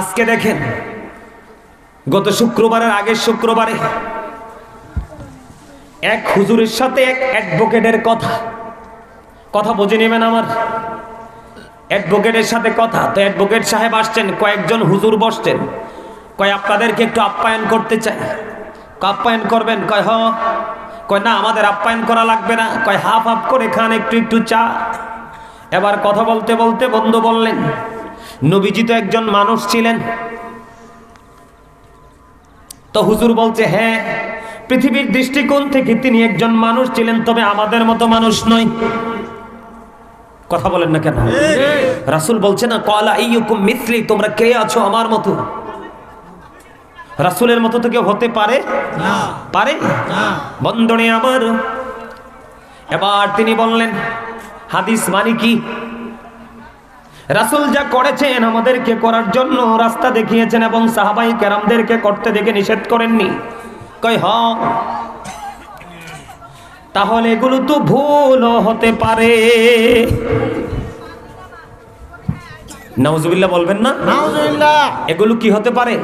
আজকে দেখেন, গত শুক্রবারের আগের শুক্রবারে এক হুজুরের সাথে এক অ্যাডভোকেটের কথা কথা বুঝে নেবেন আমার? অ্যাডভোকেটের সাথে কথা। তো অ্যাডভোকেট সাহেব আসছেন, কয়েকজন হুজুর বসছেন। কয়, আপনাদেরকে একটু আপ্যায়ন করতে চাই। আপ্যায়ন করবেন? কয়, হ। কয়, না, আমাদের আপ্যায়ন করা লাগবে না। কয়, হাফ হাফ করে খান, একটু একটু চা। এবার কথা বলতে বলতে বন্ধু বললেন নবীজি তো একজন মানুষ ছিলেন। তো হুজুর বলছে হ্যাঁ পৃথিবীর দৃষ্টিকোণ থেকে তিনি একজন মানুষ ছিলেন তবে আমাদের মতো মানুষ নয়। কথা বলেন না কেন? রাসুল বলছে না কলা ইউকুম মিথলি তোমরা কে আছো আমার মতো? রাসুলের মতো তো কেউ হতে পারে? পারে? বন্ধনে আমার। এবার তিনি বললেন হাদিস মানে কি? রাসুল যা করেছেন আমাদেরকে করার জন্য রাস্তা দেখিয়েছেন এবং সাহাবাই কেরামদেরকে করতে দেখে নিষেধ করেননি। কই হ। তাহলে এগুলো তো ভুল হতে পারে। নাউজুবিল্লাহ বলবেন না? এগুলো কি হতে পারে?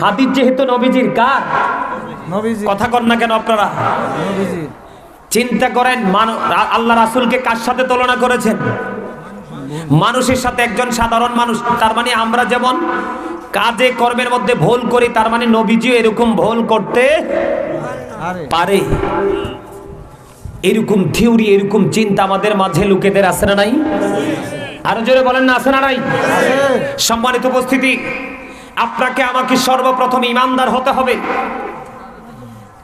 হাদিস যেহেতু নবীজির কার নবীজি কথা কর না কেন আপনারা? চিন্তা করেন আল্লাহ রাসুলকে কার সাথে তুলনা করেছেন? মানুষের সাথে একজন সাধারণ মানুষ তার মানে আমরা যেমন কাজে কর্মের মধ্যে ভুল করি তার মানে নবীজিও এরকম ভুল করতে পারে। এরকম থিওরি এরকম চিন্তা আমাদের মাঝে লোকেদের আছে না নাই? আরও জোরে বলেন না আছে না নাই? সম্মানিত উপস্থিতি আপনাকে আমাকে সর্বপ্রথম ইমানদার হতে হবে।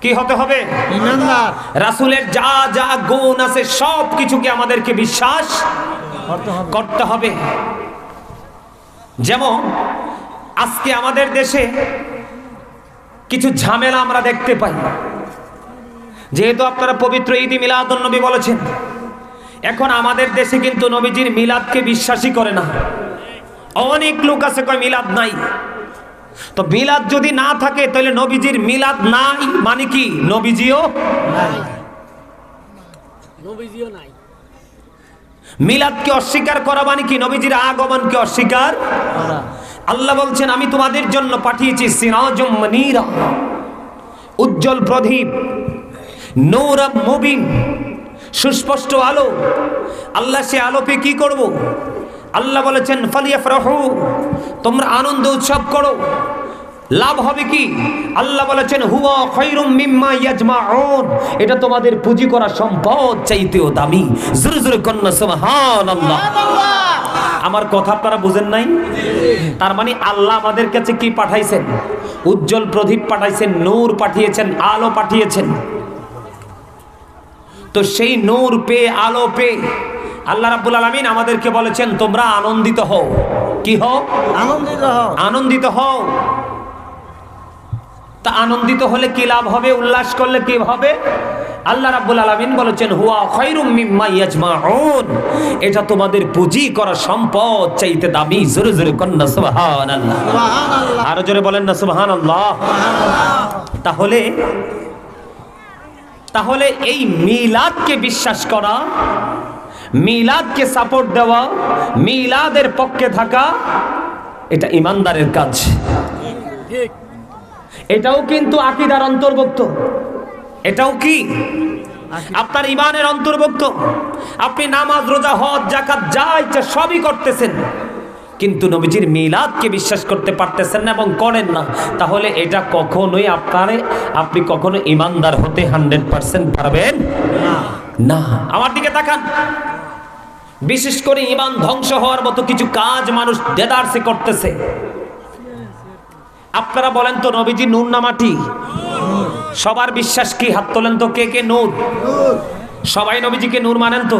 কি হতে হবে? ইমানদার। রাসুলের যা যা গুণ আছে সব কিছুকে আমাদেরকে বিশ্বাস করতে হবে। যেমন আজকে আমাদের দেশে কিছু ঝামেলা আমরা দেখতে পাই। যেহেতু আপনারা পবিত্র ঈদ মিলাদুন নবী বলেছেন এখন আমাদের দেশে কিন্তু নবীজির মিলাদকে বিশ্বাসই করে না। অনেক লোক আছে কয় মিলাদ নাই। তো মিলাদ যদি না থাকে তাহলে নবীজির মিলাদ নাই মানে কি? নবীজিও নাই। নবীজিও নাই। মিলাদকে অস্বীকার করা মানে কি? নবীজির আগমনকে অস্বীকার করা। আল্লাহ বলছেন, আমি তোমাদের জন্য পাঠিয়েছি সিরাজুম মনিরা, উজ্জ্বল প্রদীপ নৌরব মুবিন, সুস্পষ্ট আলো। আল্লাহ সে আলোকে কি করব? আল্লাহ বলেছেন, ফালিয়াফরাহু, তোমরা আনন্দ উৎসব করো। লাভ হবে কি? আল্লাহ বলেছেন হুয়া খৈরুম মিম্মা ইয়াজমাউন। এটা তোমাদের পুঁজি করা সম্পদ চাইতেও দামি। জোরে জোরে কন্যা সুবহানাল্লাহ। আমার কথা আপনারা বুঝেন নাই? তার মানে আল্লাহ আমাদের কাছে কি পাঠাইছেন? উজ্জ্বল প্রদীপ পাঠাইছেন নূর পাঠিয়েছেন আলো পাঠিয়েছেন। তো সেই নূর পেয়ে আলো পেয়ে আল্লাহ রাব্বুল আলামিন আমাদেরকে বলেছেন তোমরা আনন্দিত হও। কি হও? আনন্দিত হও। আনন্দিত হও। তা আনন্দিত হলে কি লাভ হবে? উল্লাস করলে কি হবে? আল্লাহ রাব্বুল আলামিন বলেছেন হুয়া খায়রুম মিম্মা ইয়াজমাউন। এটা তোমাদের পুঁজি করা সম্পদ চাইতে দামি জোরে জোরে কন্যা সুবহানাল্লাহ। সুবহানাল্লাহ। আরও জোরে বলেন না সুবহানাল্লাহ। তাহলে তাহলে এই মিলাদকে বিশ্বাস করা মিলাদকে সাপোর্ট দেওয়া মিলাদের পক্ষে থাকা এটা ইমানদারের কাজ। ঠিক। এটাও কিন্তু আকিদার অন্তর্ভুক্ত। এটাও কি? আপনার ইমানের অন্তর্ভুক্ত। আপনি নামাজ রোজা হজ জাকাত যা ইচ্ছা সবই করতেছেন। কিন্তু নবীজির মিলাদকে বিশ্বাস করতে পারতেছেন না এবং করেন না। তাহলে এটা কখনোই আপনারে আপনি কখনো ইমানদার হতে হান্ড্রেড পার্সেন্ট পারবেন? না। আমার দিকে তাকান। বিশেষ করে ইমান ধ্বংস হওয়ার মতো কিছু কাজ মানুষ দেদারসে করতেছে। আপনারা বলেন তো নবীজি নূর না মাটি? সবার বিশ্বাস কি? হাত তোলেন তো কে কে নূর? সবাই নবীজিকে নূর মানেন তো?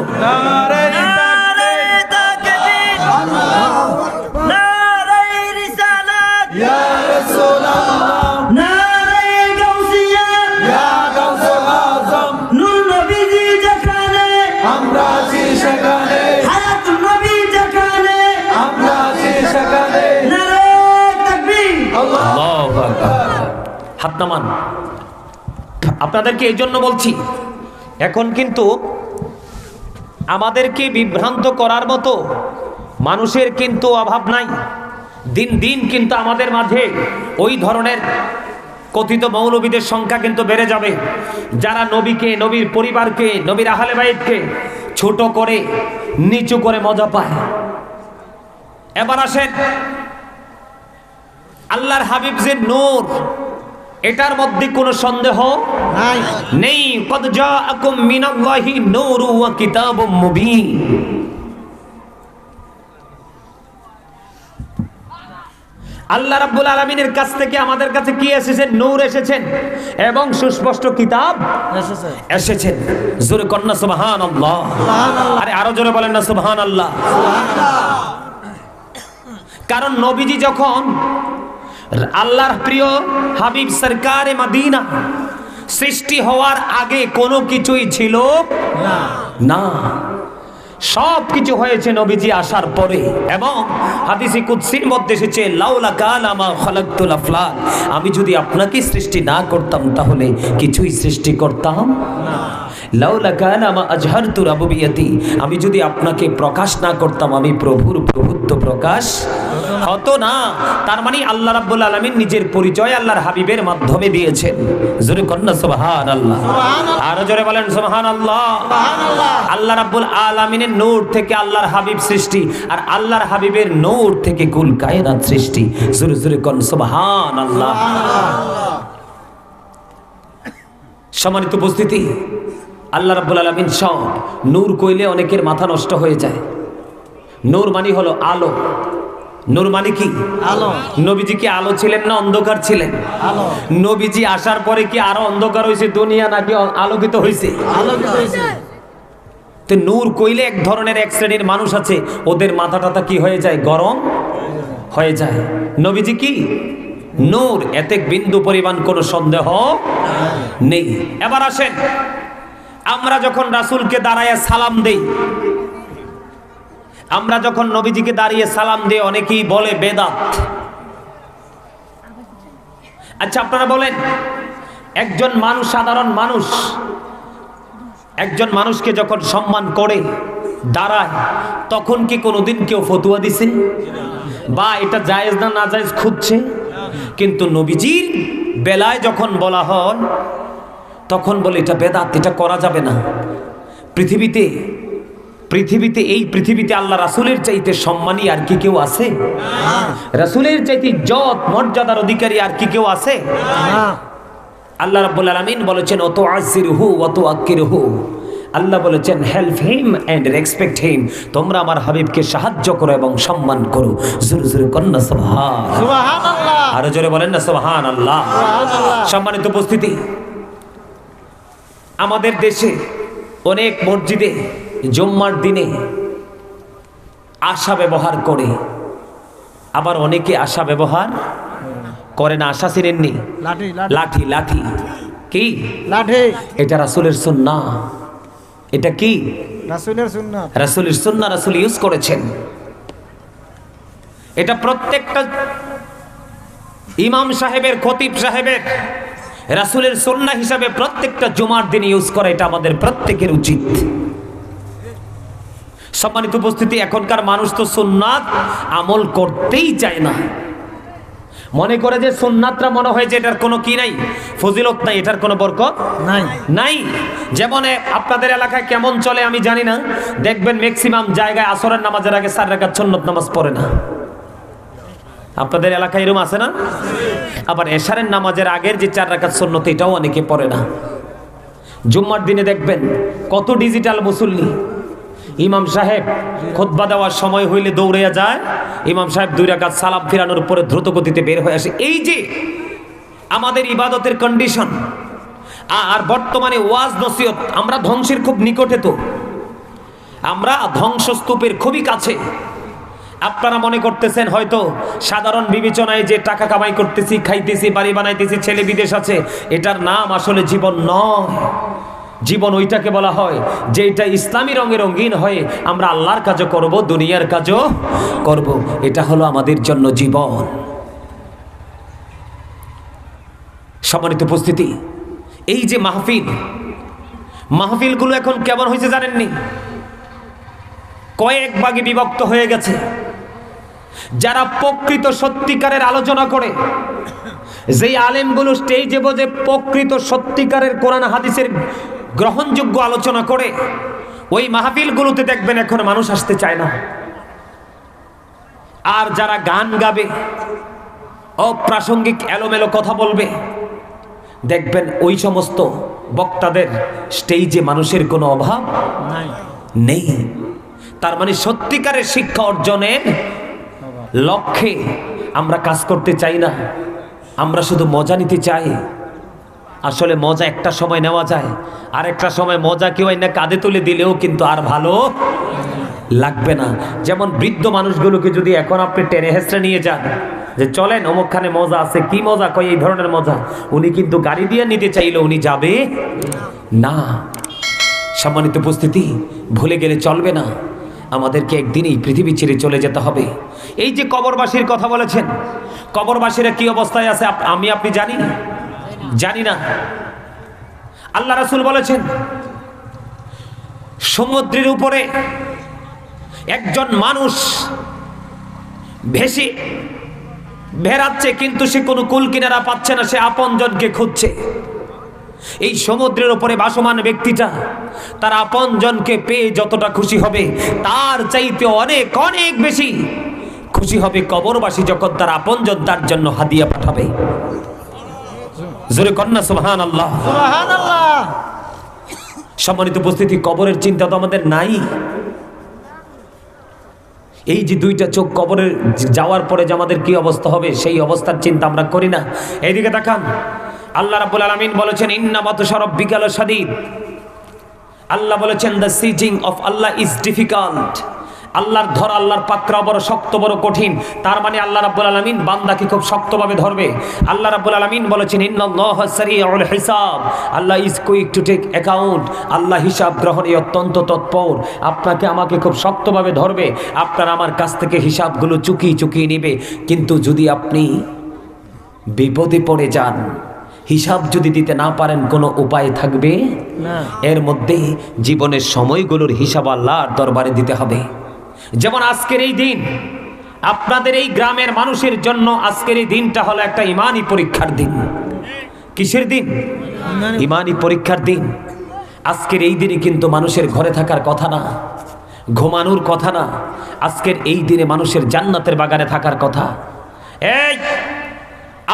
হাত নামান আপনাদেরকে এই জন্য বলছি, এখন কিন্তু আমাদেরকে বিভ্রান্ত করার মতো মানুষের কিন্তু অভাব নাই। দিন দিন কিন্তু আমাদের মাঝে ওই ধরনের কথিত মৌলবীদের সংখ্যা কিন্তু বেড়ে যাবে। যারা নবীকে, নবীর পরিবারকে, নবীর আহলে বাইতকে ছোট করে, নিচু করে মজা পায়। এবার আসেন আল্লাহর হাবিব যে নূর এটার মধ্যে কোনো সন্দেহ নাই। নেই। কদ জাআকুম মিনাল্লাহি নূরু ওয়া কিতাবুম মুবিন। আল্লাহ রাব্বুল আলামিনের কাছ থেকে আমাদের কাছে কি এসেছেন? নূর এসেছেন। এবং সুস্পষ্ট কিতাব এসেছে। এসেছেন। জোরে কন্যা সুবহানাল্লাহ। আরে আরও জোরে বলেন না সুবহানাল্লাহ। কারণ নবীজি যখন আল্লাহর প্রিয় হাবিব সরকারে মদিনা। সৃষ্টি হওয়ার আগে কোনো কিছুই ছিল না। সব কিছু হয়েছে নবীজি আসার পরে এবং হাদিসি কুদসির মধ্যে এসেছে, লাউলা কালামা খালাকতুল আফলাক। আমি যদি আপনাকে সৃষ্টি না করতাম তাহলে কিছুই সৃষ্টি করতাম লাউলা কালামা আজহারতু রাবুবিয়াতি। আমি যদি আপনাকে প্রকাশ না করতাম, আমি প্রভুর প্রভুত্ব প্রকাশ হতো না। তার মানে আল্লাহ রাব্বুল আলামিন নিজের পরিচয় আল্লাহর হাবিবের মাধ্যমে দিয়েছেন। জোরে কন্যা সুবহানাল্লাহ। আরও জোরে বলেন সুবহানাল্লাহ। আল্লাহ রাব্বুল আলামিনের নূর থেকে আল্লাহর হাবিব সৃষ্টি আর আল্লাহর হাবিবের নূর থেকে কুল কায়নাত সৃষ্টি। জোরে জোরে কোন সুবহানাল্লাহ। সম্মানিত উপস্থিতি আল্লাহ রাব্বুল আলামিন সব নূর কইলে অনেকের মাথা নষ্ট হয়ে যায়। নূর মানে হলো আলো। নূর মানে কি? আলো। নবীজি কি আলো ছিলেন না অন্ধকার ছিলেন? আলো। নবীজি আসার পরে কি আরও অন্ধকার হয়েছে দুনিয়া নাকি আলোকিত হয়েছে আলোকিত হয়েছে তো নূর কইলে এক ধরনের এক শ্রেণির মানুষ আছে ওদের মাথা টাথা কি হয়ে যায়? গরম হয়ে যায়। নবীজি কি? নূর এতে বিন্দু পরিমাণ কোনো সন্দেহ নেই। এবার আসেন আমরা যখন রাসূলকে দাঁড়ায় সালাম দেই আমরা যখন নবীজিকে দাঁড়িয়ে সালাম দিই অনেকেই বলে বেদাত। আচ্ছা আপনারা বলেন, একজন মানুষ সাধারণ মানুষ, একজন মানুষকে যখন সম্মান করে, দাঁড়ায়, তখন কি কোনোদিন কেউ ফতুয়া দিছে? বা এটা জায়েজ না না জায়েজ খুঁজছে? কিন্তু নবীজির বেলায় যখন বলা হয়, তখন বলে, এটা বেদাত, এটা করা যাবে না। পৃথিবীতে পৃথিবীতে এই পৃথিবীতে আল্লাহ রাসুলের চাইতে সম্মানী আর কি কেউ আছে? রাসুলের চাইতে যত মর্যাদার অধিকারী আর কি কেউ আছে? আল্লাহ রাব্বুল আলামিন বলেছেন অত আজিরহু অত আকিরহু আল্লাহ বলেছেন help him and respect him তোমরা আমার হাবিবকে সাহায্য করো এবং সম্মান করো। জোরে জোরে কন্যা সুবহান। সুবহানাল্লাহ। আরও জোরে বলেন না সুবহান আল্লাহ সম্মানিত উপস্থিতি আমাদের দেশে অনেক মসজিদে জুম্মার দিনে আশা ব্যবহার করে। আবার অনেকে আশা ব্যবহার করে না আশা চিনেননি লাঠি লাঠি। কি? লাঠি। এটা রাসুলের সুন্না এটা কি? রাসুলের সুন্না রাসুল ইউজ করেছেন। এটা প্রত্যেকটা ইমাম সাহেবের খতিব সাহেবের রাসুলের সুন্না হিসাবে প্রত্যেকটা জুমার দিন ইউজ করা এটা আমাদের প্রত্যেকের উচিত। সম্মানিত উপস্থিতি এখনকার মানুষ তো সুন্নাত আমল করতেই চায় না। মনে করে যে সুন্নাতরা মনে হয় যে এটার কোনো কি নাই ফজিলত নাই এটার কোনো বরকত নাই। নাই। যেমন আপনাদের এলাকায় কেমন চলে আমি জানি না। দেখবেন ম্যাক্সিমাম জায়গায় আসরের নামাজের আগে সার রাকাত সুন্নত নামাজ পড়ে না। আপনাদের এলাকায় এরকম আছে না? আবার এশারের নামাজের আগের যে চার রাকাত সুন্নত এটাও অনেকে পড়ে না। জুম্মার দিনে দেখবেন কত ডিজিটাল মুসল্লি ইমাম সাহেব, খোদবা দেওয়ার সময় হইলে দৌড়িয়া যায়। ইমাম সাহেব দুই রাকাত সালাম ফিরানোর পরে দ্রুত গতিতে বের হয়ে আসে। এই যে আমাদের ইবাদতের কন্ডিশন আর বর্তমানে ওয়াজ নসিহত, আমরা ধ্বংসের খুব নিকটে তো। আমরা ধ্বংসস্তূপের খুবই কাছে। আপনারা মনে করতেছেন হয়তো সাধারণ বিবেচনায় যে টাকা কামাই করতেছি, খাইতেছি, বাড়ি বানাইতেছি, ছেলে বিদেশ আছে, এটার নাম আসলে জীবন নয়। জীবন ওইটাকে বলা হয় যে এটা ইসলামী রঙে রঙিন হয়ে আমরা আল্লাহর কাজও করব, দুনিয়ার কাজও করব। এটা হলো আমাদের জন্য জীবন। সম্মানিত উপস্থিতি, এই যে মাহফিল, মাহফিলগুলো এখন কেমন হয়েছে জানেননি? কয়েক ভাগে বিভক্ত হয়ে গেছে। যারা প্রকৃত সত্যিকারের আলোচনা করে, যেই আলেমগুলো স্টেজে বসে প্রকৃত সত্যিকারের কোরআন, হাদিসের গ্রহণযোগ্য আলোচনা করে ওই মাহফিলগুলোতে দেখবেন এখন মানুষ আসতে চায় না। আর যারা গান গাবে অপ্রাসঙ্গিক এলোমেলো কথা বলবে দেখবেন ওই সমস্ত বক্তাদের স্টেজে মানুষের কোনো অভাব নাই। নেই। তার মানে সত্যিকারের শিক্ষা অর্জনের লক্ষ্যে আমরা কাজ করতে চাই না। আমরা শুধু মজা নিতে চাই। আসলে মজা একটা সময় নেওয়া যায় আর একটা সময় মজা কেউ না কাঁধে তুলে দিলেও কিন্তু আর ভালো লাগবে না। যেমন বৃদ্ধ মানুষগুলোকে যদি এখন আপনি টেনে হেসড়ে নিয়ে যান, যে চলেন অমুকখানে মজা আছে, কি মজা? কয়, এই ধরনের মজা। উনি কিন্তু গাড়ি দিয়ে নিতে চাইলে উনি যাবে না। সম্মানিত উপস্থিতি, ভুলে গেলে চলবে না। আমাদেরকে একদিনই পৃথিবী ছেড়ে চলে যেতে হবে। এই যে কবরবাসীর কথা বলেছেন, কবরবাসীরা কি অবস্থায় আছে আমি আপনি জানি জানি না। আল্লাহ রাসূল বলেছেন, সমুদ্রের উপরে একজন মানুষ ভেসে বেড়াচ্ছে, কিন্তু সে কোনো কুল কিনারা পাচ্ছে না, সে আপনজনকে খুঁজছে। এই সমুদ্রের উপরে বাসমান ব্যক্তিটা, তার আপনজনকে পেয়ে যতটা খুশি হবে, তার চাইতে অনেক অনেক বেশি খুশি হবে কবরবাসী যখন তার আপনজন তার জন্য হাদিয়া পাঠাবে। জোরে কন্যা সুবহান আল্লাহ সম্মানিত উপস্থিতি কবরের চিন্তা তো আমাদের নাই। এই যে দুইটা চোখ কবরের যাওয়ার পরে যে আমাদের কি অবস্থা হবে সেই অবস্থার চিন্তা আমরা করি না। এইদিকে দেখান। আল্লাহ রাব্বুল আলামিন বলেছেন ইন্না মাতুশারব বিকাল শাদীদ। আল্লাহ বলেছেন the seizing of Allah is difficult আল্লাহর ধর আল্লাহর পাকড়া বড় শক্ত বড় কঠিন। তার মানে আল্লাহ রাব্বুল আলামিন বান্দাকে খুব শক্তভাবে ধরবে। আল্লাহ রাব্বুল আলামিন বলেছেন হিসাব। আল্লাহ is quick to take account আল্লাহ হিসাব গ্রহণে অত্যন্ত তৎপর। আপনাকে আমাকে খুব শক্তভাবে ধরবে। আপনার আমার কাছ থেকে হিসাবগুলো চুকিয়ে চুকিয়ে নেবে। কিন্তু যদি আপনি বিপদে পড়ে যান হিসাব যদি দিতে না পারেন কোনো উপায় থাকবে? না। এর মধ্যে জীবনের সময়গুলোর হিসাব আল্লাহর দরবারে দিতে হবে। যেমন আজকের এই দিন, আপনাদের এই গ্রামের মানুষের জন্য আজকের এই দিনটা হলো একটা ইমানি পরীক্ষার দিন। কিসের দিন? ইমানি- ইমানি পরীক্ষার দিন। আজকের এই দিনে কিন্তু মানুষের ঘরে থাকার কথা না, ঘুমানোর কথা না, আজকের এই দিনে মানুষের জান্নাতের বাগানে থাকার কথা। এই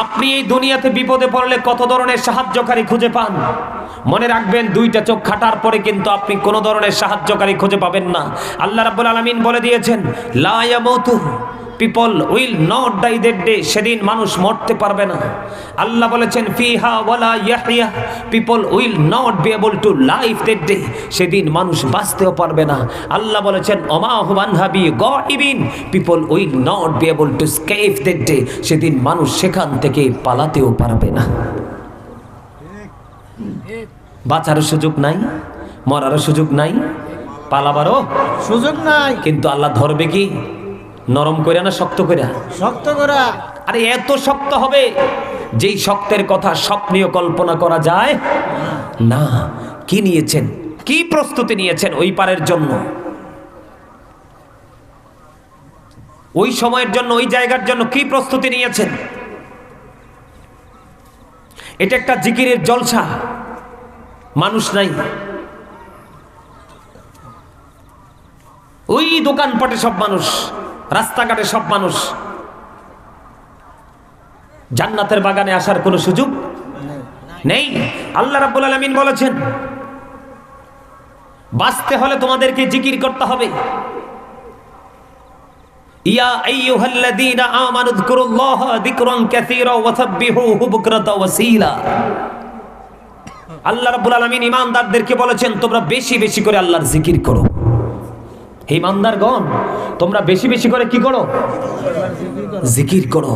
আপনি এই দুনিয়াতে বিপদে পড়লে কত ধরনের সাহায্যকারী খুঁজে পান? মনে রাখবেন, দুইটা চোখ খাটার পরে কিন্তু আপনি কোনো ধরনের সাহায্যকারী খুঁজে পাবেন না। আল্লাহ রাব্বুল আলামিন বলে দিয়েছেন, লা ইয়ামুতু people will not die that day সেদিন মানুষ মরতে পারবে না। আল্লাহ বলেছেন ফিহা ওয়ালা ইয়াহইয়া। People will not be able to life that day সেদিন মানুষ বাঁচতেও পারবে না। আল্লাহ বলেছেন অমা হুমান হাবি গাইবিন people will not be able to escape that day সেদিন মানুষ সেখান থেকে পালাতেও পারবে না। বাঁচারও সুযোগ নাই মরারও সুযোগ নাই পালাবারও সুযোগ নাই। কিন্তু আল্লাহ ধরবে কি? নরম করে না শক্ত করে শক্ত করা আরে এত শক্ত হবে যেই শক্তের কথা স্বপ্নীয় কল্পনা করা যায়? না কি নিয়েছেন? কি প্রস্তুতি নিয়েছেন ওই পারের জন্য? ওই সময়ের জন্য ওই জায়গার জন্য কি প্রস্তুতি নিয়েছেন? এটা একটা জিকিরের জলসা। মানুষ নাই। ওই দোকানপাটে সব মানুষ। রাস্তাঘাটে সব মানুষ জান্নাতের বাগানে আসার কোনো সুযোগ নেই? আল্লাহ রাব্বুল আলামিন বলেছেন, বাঁচতে হলে তোমাদেরকে জিকির করতে হবে। ইয়া আল্লাহ রাব্বুল আলামিন ঈমানদারদেরকে বলেছেন, তোমরা বেশি বেশি করে আল্লাহর জিকির করো। হে ঈমানদারগণ তোমরা বেশি বেশি করে কি করো? জিকির করো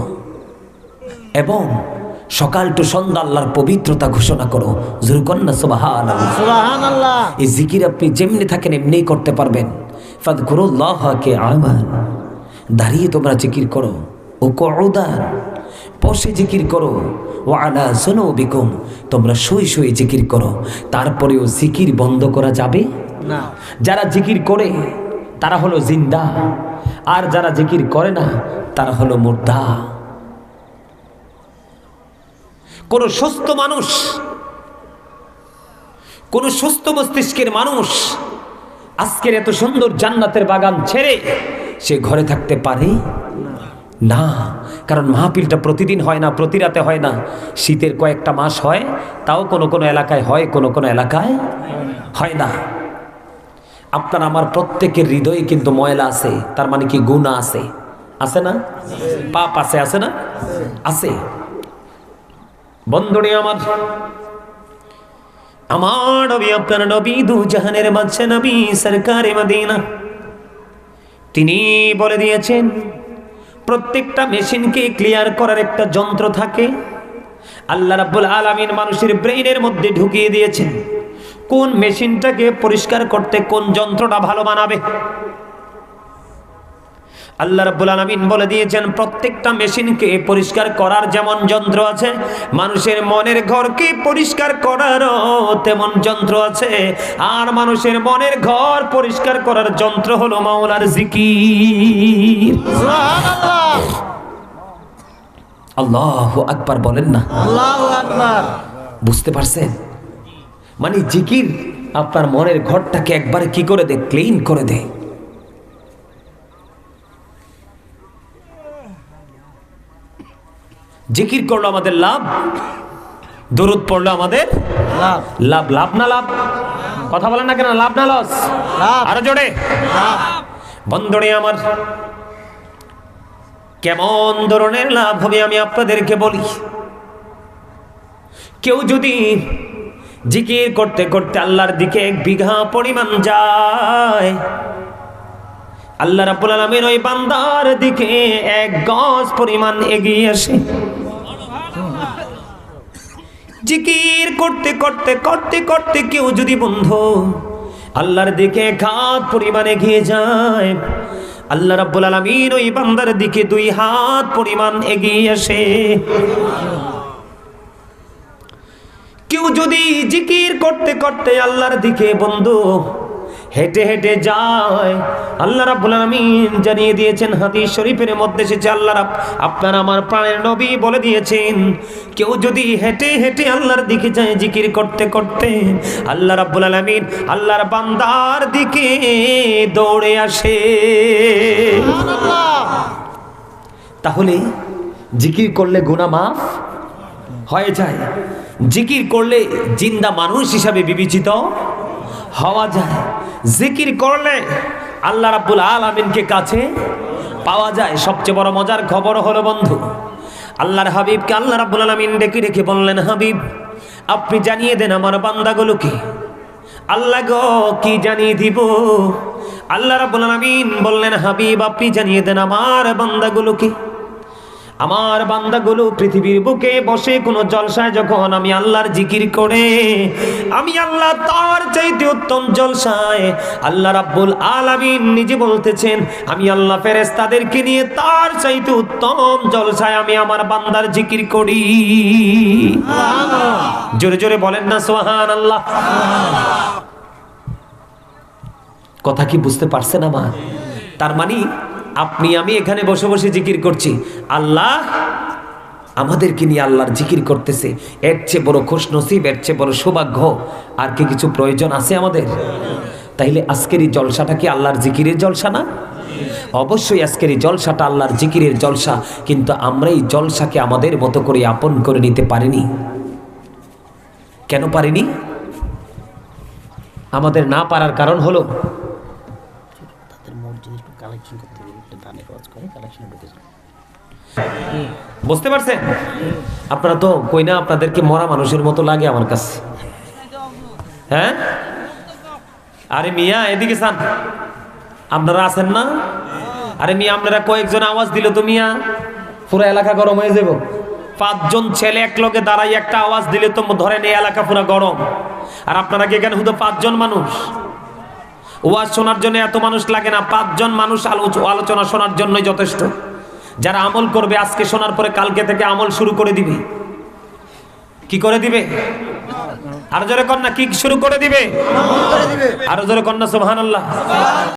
এবং সকাল টু সন্ধ্যা আল্লাহর পবিত্রতা ঘোষণা করো। জুরকন্যা সুবাহান এই জিকির আপনি যেমনি থাকেন এমনিই করতে পারবেন। ফাদ কে আমান দাঁড়িয়ে তোমরা জিকির করো। ও কদান বসে জিকির করো। ও আলা শোনো বিকম তোমরা শুয়ে শুয়ে জিকির করো। তারপরেও জিকির বন্ধ করা যাবে? না। যারা জিকির করে তারা হলো জিন্দা। আর যারা জিকির করে না, তারা হলো মুর্দা। কোন সুস্থ মানুষ, কোন সুস্থ মস্তিষ্কের মানুষ আজকের এত সুন্দর জান্নাতের বাগান ছেড়ে সে ঘরে থাকতে পারে? না। কারণ মাহফিলটা প্রতিদিন হয় না, প্রতি রাতে হয় না। শীতের কয়েকটা মাস হয়, তাও কোনো কোনো এলাকায় হয়, কোনো কোনো এলাকায় হয় না। আপনার, আমার প্রত্যেকের হৃদয়ে কিন্তু ময়লা আছে, তার মানে কি গুণা আছে। আছে না? পাপ আছে আছে না? আছে। বন্ধুরে আমার আমার নবী, আপনার নবী, দু জাহানের বাদশা নবী, সরকারে মদিনা। তিনি বলে দিয়েছেন, প্রত্যেকটা মেশিনকে ক্লিয়ার করার একটা যন্ত্র থাকে। আল্লাহ রাব্বুল আলামিন মানুষের ব্রেইনের মধ্যে ঢুকিয়ে দিয়েছেন। কোন মেশিনটাকে পরিষ্কার করতে কোন যন্ত্রটা ভালো বানাবে? আল্লাহ রাব্বুল আলামিন বলে দিয়েছেন প্রত্যেকটা মেশিনকে পরিষ্কার করার যেমন যন্ত্র আছে মানুষের মনের ঘরকে পরিষ্কার করারও তেমন যন্ত্র আছে। আর মানুষের মনের ঘর পরিষ্কার করার যন্ত্র হলো মাওলার জিকির। সুবহানাল্লাহ। আল্লাহু আকবার বলেন না। আল্লাহু আকবার। বুঝতে পারছেন? মানে জিকির আপনার মনের ঘরটাকে একবারে কি করে দে ক্লিন করে দে জিকির করল আমাদের লাভ দরুদ পড়ল আমাদের লাভ। লাভ। লাভ না লাভ? কথা বলেন না কেন? লাভ না লস। আরও জোরে। বন্ধনে আমার কেমন ধরনের লাভ হবে আমি আপনাদেরকে বলি। কেউ যদি জিকির করতে করতে আল্লাহর দিকে এক বিঘা পরিমাণ যায়। আল্লাহ রাব্বুল আলামিন ওই বান্দার দিকে এক গজ পরিমাণ এগিয়ে আসে। জিকির করতে করতে করতে করতে কেউ যদি বন্ধু আল্লাহর দিকে ঘাত পরিমাণ এগিয়ে যায়, আল্লাহ রাব্বুল আলামিন ওই বান্দার দিকে দুই হাত পরিমাণ এগিয়ে আসে। কেউ যদি জিকির করতে করতে আল্লাহর দিকে বন্ধু হেঁটে হেঁটে যায়, আল্লাহ রাব্বুল আলামিন জানিয়ে দিয়েছেন, হাদিস শরীফের মধ্যে এসেছে, আল্লাহ রাব, আপনার আমার প্রাণের নবী বলে দিয়েছেন, কেউ যদি হেঁটে হেঁটে আল্লাহর দিকে যায়, জিকির করতে করতে, আল্লাহ রাব্বুল আলামিন আল্লাহর বান্দার দিকে দৌড়ে আসে। তাহলে জিকির করলে গুনাহ মাফ হয়ে যায়। জিকির করলে জিন্দা মানুষ হিসাবে বিবেচিত হওয়া যায়। জিকির করলে আল্লাহ রাব্বুল আলামিনকে কাছে পাওয়া যায়। সবচেয়ে বড় মজার খবর হলো বন্ধু, আল্লাহর হাবিবকে আল্লাহ রাব্বুল আলামিন ডেকে ডেকে বললেন, হাবিব, আপনি জানিয়ে দেন আমার বান্দাগুলোকে। আল্লাহ গো, কি জানিয়ে দিব? আল্লাহ রাব্বুল আলামিন বললেন, হাবিব, আপনি জানিয়ে দেন আমার বান্দাগুলোকে। আমার বান্দাগুলো পৃথিবীর বুকে বসে কোনো জলসায় যখন আমি আল্লাহর জিকির করে আমি আল্লাহ তার চাইতে উত্তম জলসায় আল্লাহ রাব্বুল আলামিন নিজে বলতেছেন আমি আল্লাহ ফেরেশতাদেরকে নিয়ে তার চাইতে উত্তম জলসায় আমি আমার বান্দার জিকির করি। জোরে জোরে বলেন না সোহান আল্লাহ কথা কি বুঝতে পারছেন আমার? তার মানে আপনি, আমি এখানে বসে বসে জিকির করছি। আল্লাহ আমাদেরকে নিয়ে আল্লাহর জিকির করতেছে। এর চেয়ে বড় খুশ নসিব এর চেয়ে বড় সৌভাগ্য আর কি কিছু প্রয়োজন আছে আমাদের? তাইলে আজকের এই জলসাটা কি আল্লাহর জিকিরের জলসা না? অবশ্যই আজকের এই জলসাটা আল্লাহর জিকিরের জলসা, কিন্তু আমরা এই জলসাকে আমাদের মতো করে আপন করে নিতে পারিনি। কেন পারিনি? আমাদের না পারার কারণ হলো বুঝতে পারছেন? আপনারা তো কই না আপনাদেরকে মরা মানুষের মতো লাগে আমার কাছে। হ্যাঁ? আরে মিয়া, এদিকে চান আপনারা আছেন না? আরে মিয়া, আপনারা কয়েকজন আওয়াজ দিল তো মিয়া। পুরো এলাকা গরম হয়ে যাব পাঁচজন ছেলে এক লগে দাঁড়াই একটা আওয়াজ দিলে তো ধরেন এই এলাকা পুরো গরম। আর আপনারা কি এখানে শুধু পাঁচজন মানুষ? ওয়াজ শোনার জন্য এত মানুষ লাগে না। পাঁচজন মানুষ আলোচনা শোনার জন্যই যথেষ্ট। যারা আমল করবে আজকে শোনার পরে কালকে থেকে আমল শুরু করে দিবে। কি করে দিবে? আরও জোরে কন্যা কি শুরু করে দিবে? আরও জোরে কন্যা সুবহানাল্লাহ।